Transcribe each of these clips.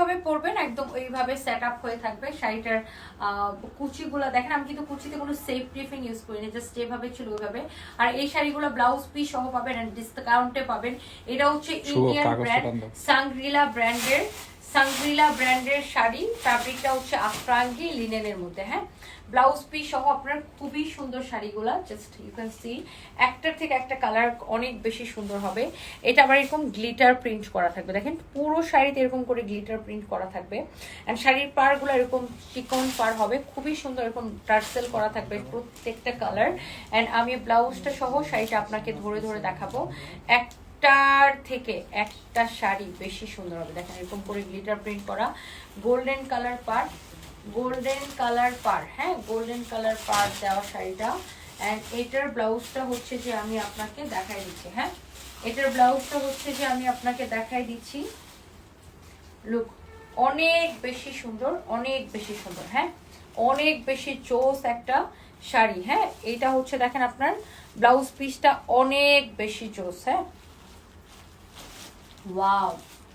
ভাবে পরবেন একদম ওইভাবে সেট আপ হয়ে থাকবে। শাড়িটার আহ, কুচিগুলো দেখেন আমি কিন্তু কুচিতে কোনো সেফ টিফিন ইউজ করিনি জাস্ট যেভাবে ছিল ওইভাবে। আর এই শাড়িগুলো ব্লাউজ পিস সহ পাবেন ডিসকাউন্টে পাবেন। এটা হচ্ছে ইন্ডিয়ান ব্র্যান্ড সাংগ্রিলা ব্র্যান্ডের সাংগ্রিলা ব্র্যান্ডের শাড়ি ফ্যাব্রিকটা হচ্ছে আফরাঙ্গি লিনেনের মধ্যে হ্যাঁ? ব্লাউজ পিস সহ আপনার খুবই সুন্দর শাড়িগুলা জাস্ট ইউ ক্যান সি একটার থেকে একটা কালার অনেক বেশি সুন্দর হবে। এটা আবার এরকম গ্লিটার প্রিন্ট করা থাকবে। দেখেন, পুরো শাড়িতে এরকম করে গ্লিটার প্রিন্ট করা থাকবে। অ্যান্ড শাড়ির পাড়গুলো এরকম চিকন পার হবে, খুবই সুন্দর এরকম টার্সেল করা থাকবে প্রত্যেকটা কালার অ্যান্ড আমি ব্লাউজটা সহ শাড়িটা আপনাকে ধরে ধরে দেখাবো। এক একটার থেকে একটা শাড়ি বেশি সুন্দর হবে। দেখেন এরকম করে গ্লিটার প্রিন্ট করা। গোল্ডেন কালার পার গোল্ডেন কালার পার হ্যাঁ গোল্ডেন কালার পার দেওয়া শাড়িটা। অ্যান্ড এটার ব্লাউজটা হচ্ছে যে আমি আপনাকে দেখাই দিচ্ছি হ্যাঁ? এটার ব্লাউজটা হচ্ছে যে আমি আপনাকে দেখাই দিচ্ছি। লুক অনেক বেশি সুন্দর, অনেক বেশি সুন্দর হ্যাঁ? অনেক বেশি চোস একটা শাড়ি হ্যাঁ? এটা হচ্ছে, দেখেন আপনার ব্লাউজ পিসটা অনেক বেশি চোস হ্যাঁ? ওয়াও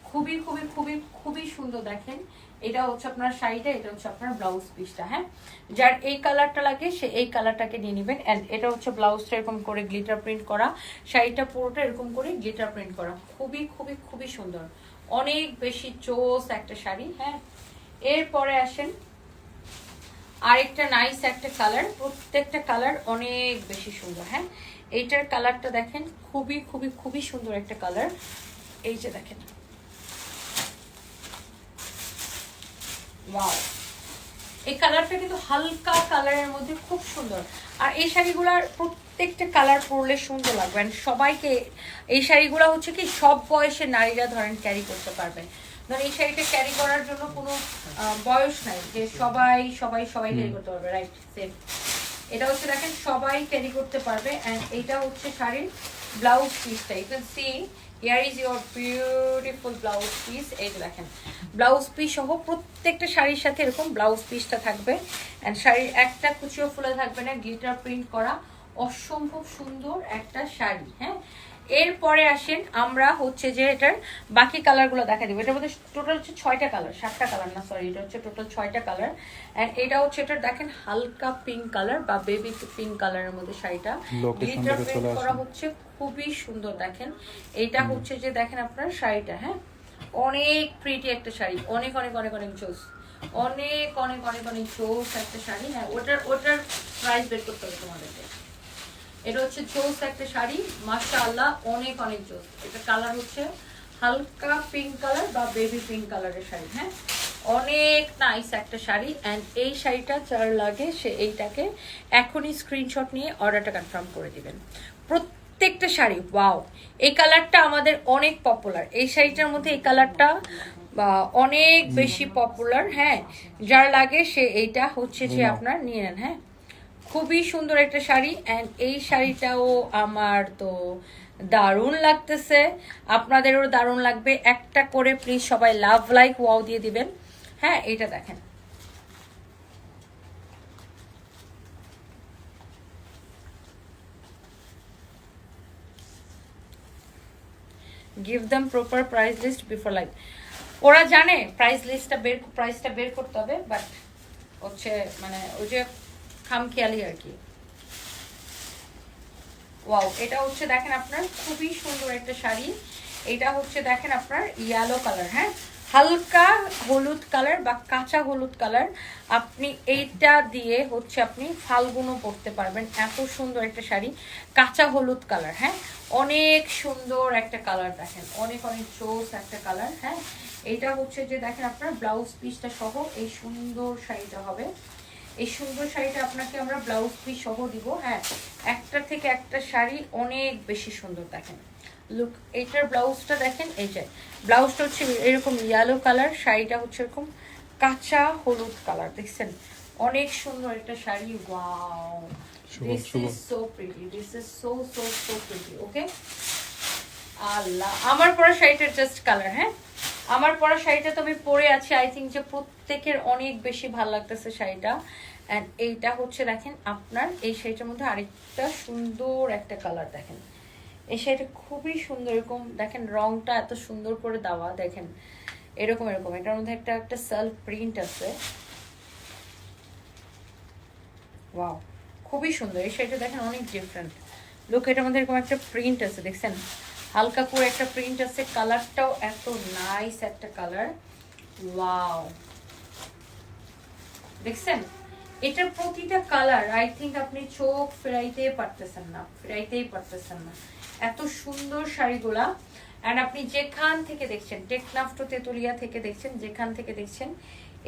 খুবই খুবই খুবই খুবই সুন্দর দেখেন। এটা হচ্ছে আপনার শাড়িটা, এটা হচ্ছে আপনার ব্লাউজ পিসটা হ্যাঁ? যার এই কালারটা লাগে, সে এই কালারটাকে নিয়ে নেবেন। অ্যান্ড এটা হচ্ছে ব্লাউজটা এরকম করে গ্লিটার প্রিন্ট করা। শাড়িটা পুরোটা এরকম করে গ্লিটার প্রিন্ট করা। খুবই খুবই খুবই সুন্দর। অনেক বেশি চোস একটা শাড়ি হ্যাঁ? এরপরে আসেন, আরেকটা নাইস একটা কালার প্রত্যেকটা কালার অনেক বেশি সুন্দর হ্যাঁ? এইটার কালারটা দেখেন, খুবই খুবই খুবই সুন্দর একটা কালার এই যে দেখেন। এই কালারটা কিন্তু হালকা কালারের মধ্যে খুব সুন্দর। আর এই শাড়িগুলোর প্রত্যেকটা কালার পরলে সুন্দর লাগবে। সবাইকে এই শাড়িগুলো হচ্ছে কি সব বয়সের নারীরা ধরেন ক্যারি করতে পারবেন ধরেন এই শাড়িটা ক্যারি করার জন্য কোনো বয়স নাই। যে সবাই সবাই সবাই ক্যারি করতে পারবে রাইট সেম এটা হচ্ছে দেখেন সবাই ক্যারি করতে পারবে। অ্যান্ড এইটা হচ্ছে শাড়ির ব্লাউজ পিসটা you can see here is your beautiful blouse piece এই দেখেন ব্লাউজ পিস সহ প্রত্যেকটা শাড়ির সাথে এরকম ব্লাউজ পিসটা থাকবে। অ্যান্ড শাড়ির একটা কুচিও ফুলে থাকবে না, গিটার প্রিন্ট করা অসম্ভব সুন্দর একটা শাড়ি হ্যাঁ? এরপরে আসেন আমরা হচ্ছে যে এটার বাকি কালারগুলো দেখা দেবো। এটার মধ্যে টোটাল হচ্ছে ছয়টা কালার সাতটা কালার না সরি এটা হচ্ছে টোটাল ছয়টা কালার অ্যান্ড এটা হচ্ছে এটার দেখেন হালকা পিঙ্ক কালার বা বেবি পিঙ্ক কালারের মধ্যে শাড়িটা। গ্লিটার প্রিন্ট করা হচ্ছে খুবই সুন্দর দেখেন। এইটা হচ্ছে যে দেখেন আপনার শাড়িটা হ্যাঁ? অনেক প্রিটি একটা শাড়ি অনেক অনেক অনেক অনেক জোস অনেক অনেক অনেক অনেক জোস একটা শাড়ি হ্যাঁ ওটার ওটার প্রাইস বের করতে হবে তোমাদেরকে। এটা হচ্ছে জোস একটা শাড়ি মাশা আল্লাহ অনেক অনেক জোস। এটা কালার হচ্ছে হালকা পিঙ্ক কালার বা বেবি পিঙ্ক কালারের শাড়ি হ্যাঁ? অনেক নাইস একটা শাড়ি অ্যান্ড এই শাড়িটা যার লাগে সে এইটাকে এখনই স্ক্রিনশট নিয়ে অর্ডারটা কনফার্ম করে দিবেন। প্রত্যেকটা শাড়ি ওয়াও এই কালারটা আমাদের অনেক পপুলার এই শাড়িটার মধ্যে এই কালারটা বা অনেক বেশি পপুলার হ্যাঁ? যার লাগে সে এইটা হচ্ছে যে আপনার নিয়ে নেন হ্যাঁ? খুবই সুন্দর একটা শাড়ি অ্যান্ড এই শাড়িটাও আমার তো দারুণ লাগতেছে। আপনাদেরও দারুণ লাগবে। একটা করে প্লিজ সবাই লাভ লাইক ওয়াও দিয়ে দিবেন। হ্যাঁ এটা দেখেন। Give them proper price list before live ওরা জানে প্রাইস লিস্টটা বের প্রাইসটা বের করতে হবে বাট হচ্ছে মানে ওই যে খামখেয়ালি আর কি। ওয়াও এটা হচ্ছে দেখেন আপনার খুবই সুন্দর একটা শাড়ি। এটা হচ্ছে দেখেন আপনার ইয়েলো কালার হ্যাঁ? হালকা হলুদ কালার বা কাঁচা হলুদ কালার আপনি এইটা দিয়ে হচ্ছে আপনি ফাল্গুনও পরতে পারবেন। এত সুন্দর একটা শাড়ি, কাঁচা হলুদ কালার হ্যাঁ? অনেক সুন্দর একটা কালার দেখেন। অনেক অনেক চোস একটা কালার হ্যাঁ? এইটা হচ্ছে যে দেখেন আপনার ব্লাউজ পিসটা সহ এই সুন্দর শাড়িটা হবে। এই সুন্দর শাড়িটা আপনাকে আমরা ব্লাউজ পিস সহ দিব হ্যাঁ। একটা থেকে একটা শাড়ি অনেক বেশি সুন্দর দেখেন। লুক এইটার ব্লাউজটা দেখেন এই যে ব্লাউজটা হচ্ছে এরকম ইয়েলো কালার শাড়িটা হচ্ছে এরকম কাঁচা হলুদ কালার দেখছেন? অনেক সুন্দর একটা sari wow Shuvo, this is so pretty this is so so so pretty okay Allah আমার পরা শাড়িটার জাস্ট কালার হ্যাঁ? আমার পরা শাড়িটা তো আমি পরে আছি। আই থিঙ্ক যে প্রত্যেকের অনেক বেশি ভালো লাগতেছে শাড়িটা। অ্যান্ড এইটা হচ্ছে দেখেন আপনার, এই শাড়িটার মধ্যে আরেকটা সুন্দর একটা কালার দেখেন। এই শাড়িটা খুবই সুন্দর, এরকম দেখেন রংটা এত সুন্দর করে দেওয়া, দেখেন। এরকম এরকম। এটার মধ্যে একটা একটা সেলফ প্রিন্ট আছে। খুবই সুন্দর। এই শাড়িটা দেখেন অনেক ডিফারেন্ট লোক এটার মধ্যে এরকম একটা প্রিন্ট আছে, দেখছেন? হালকা করে একটা প্রিন্ট আছে কালারটাও এত নাইস একটা কালার ওয়াও দেখছেন? এটার প্রতিটা কালার আই থিঙ্ক আপনি চোখ ফেরাইতেই পারতেছেন না, ফেরাইতেই পারতেছেন না। এত সুন্দর শাড়িগুলা। অ্যান্ড আপনি যেখান থেকে দেখছেন, টেকনাফটো তেতুলিয়া থেকে দেখছেন, যেখান থেকে দেখছেন,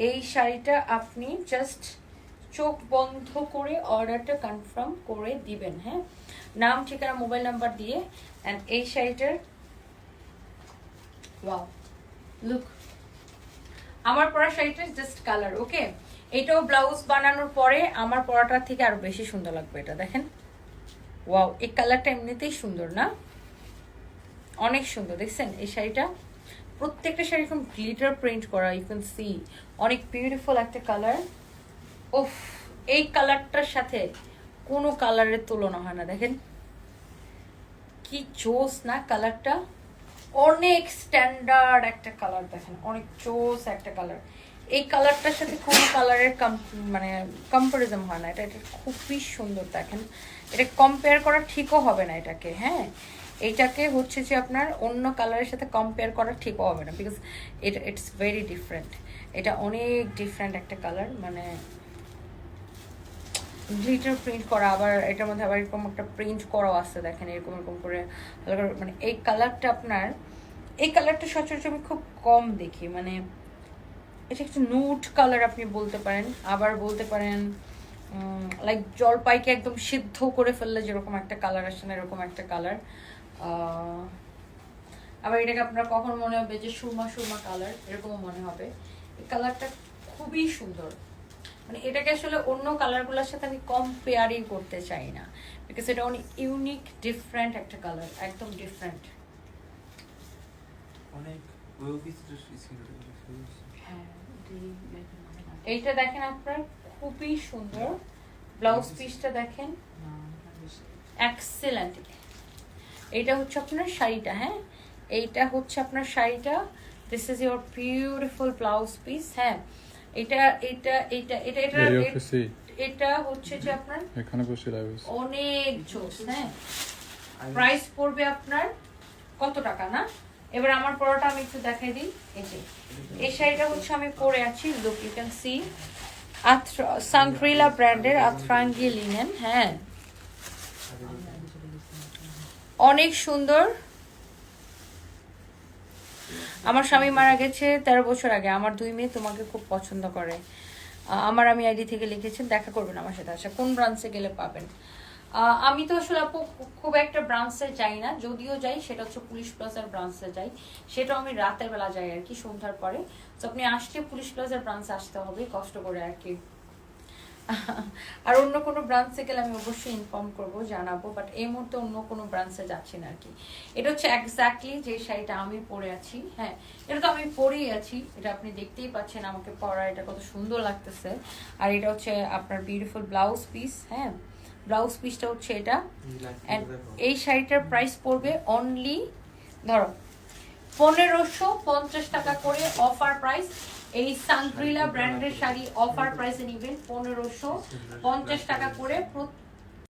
এই শাড়িটা আপনি জাস্ট চোখ বন্ধ করে অর্ডারটা কনফার্ম করে দিবেন হ্যাঁ? নাম, ঠিকানা মোবাইল নাম্বার দিয়ে অ্যান্ড এই শাড়িটার ওয়াও লুক আমার পরা শাড়িটা জাস্ট কালার ওকে এটাও ব্লাউজ বানানোর পরে আমার পরাটার থেকে আরও বেশি সুন্দর লাগবে এটা, দেখেন। ওয়াও এই কালারটা এমনিতেই সুন্দর, না? অনেক সুন্দর, দেখছেন? এই শাড়িটা প্রত্যেকটা শাড়ি এরকম গ্লিটার প্রিন্ট করা ইউ ক্যান সি অনেক বিউটিফুল একটা কালার ওফ এই কালারটার সাথে কোনো কালারের তুলনা হয় না, দেখেন। কি জোস না কালারটা অনেক স্ট্যান্ডার্ড একটা কালার দেখেন, অনেক জোস একটা কালার এই কালারটার সাথে কোনো কালারের মানে কম্পারিজম হয় না। এটা এটা খুবই সুন্দর, দেখেন। এটা কম্পেয়ার করা ঠিকও হবে না এটাকে হ্যাঁ? এটাকে হচ্ছে যে আপনার অন্য কালারের সাথে কম্পেয়ার করা ঠিকও হবে না বিকজ এটা ইটস ভেরি ডিফারেন্ট এটা অনেক ডিফারেন্ট একটা কালার মানে গ্লিটার প্রিন্ট করা, আবার এটার মধ্যে আবার এরকম একটা প্রিন্ট করাও আছে, দেখেন এরকম এরকম করে মানে এই কালারটা আপনার, এই কালারটা সচরাচর আমি খুব কম দেখি মানে এটা একটু নুট কালার আপনি বলতে পারেন, আবার বলতে পারেন লাইক জলপাইকে একদম সিদ্ধ করে ফেললে যেরকম একটা কালার আসে না, এরকম একটা কালার আবার এটাকে আপনার কখন মনে হবে যে সুরমা সুরমা কালার এরকমও মনে হবে, এই কালারটা খুবই সুন্দর। মানে এটাকে আসলে অন্য কালারগুলোর সাথে আমি কম্পেয়ারই করতে চাই না। বিকজ এটা অনেক ইউনিক ডিফারেন্ট একটা কালার একদম ডিফারেন্ট অনেক হ্যাঁ, এইটা দেখেন আপনার খুবই সুন্দর। ব্লাউজ পিসটা দেখেন। এক্সেলেন্ট এইটা হচ্ছে আপনার শাড়িটা হ্যাঁ? এইটা হচ্ছে আপনার শাড়িটা। This is your beautiful blouse piece হ্যাঁ? এটা এটা এটা এটা এটা এটা হচ্ছে যে আপনার এখানে বসে লাইভ অনেক জোস হ্যাঁ? প্রাইস পড়বে আপনার কত টাকা না? এবার আমার পরোটা আমি একটু দেখাই দিই। এই যে এই শাড়িটা হচ্ছে আমি পরে আছি লুক ইউ ক্যান সি সাংক্রিলা ব্র্যান্ডের আথরাঙ্গি লিনেন হ্যাঁ? অনেক সুন্দর। আমার স্বামী মারা গেছে তেরো বছর আগে। আমার দুই মেয়ে তোমাকে খুব পছন্দ করে। আমার আমি আইডি থেকে লিখেছেন দেখা করবেন আমার সাথে। আচ্ছা কোন ব্রাঞ্চে গেলে পাবেন? আমি তো আসলে আপু খুব একটা ব্রাঞ্চে যাই না। যদিও যাই, সেটা হচ্ছে পুলিশ প্লাজার ব্রাঞ্চে যাই। সেটাও আমি রাতের বেলা যাই আর কি, সন্ধ্যার পরে। তো আপনি আসলে পুলিশ প্লাজার ব্রাঞ্চে আসতে হবে, কষ্ট করে আর কি। আর অন্য কোনো ব্রাঞ্চে গেলে আমি অবশ্যই ইনফর্ম করব জানাব বাট এই মুহূর্তে অন্য কোনো ব্রাঞ্চে যাচ্ছি না আর কি এটা হচ্ছে এক্স্যাক্টলি যে শাড়িটা আমি পরে আছি হ্যাঁ। এটা তো আমি পরেই আছি এটা আপনি দেখতেই পাচ্ছেন আমাকে পরা এটা কত সুন্দর লাগতেছে। আর এটা হচ্ছে আপনার বিউটিফুল ব্লাউজ পিস হ্যাঁ। ব্লাউজ পিসটা হচ্ছে এটা। এই শাড়িটার প্রাইস পড়বে অনলি ধরো পনেরোশো পঞ্চাশ টাকা করে অফার প্রাইস এই সানগ্রিলা ব্র্যান্ডের শাড়ি অফার প্রাইসে নিবেন পনেরোশো পঞ্চাশ টাকা করে প্রত্যেক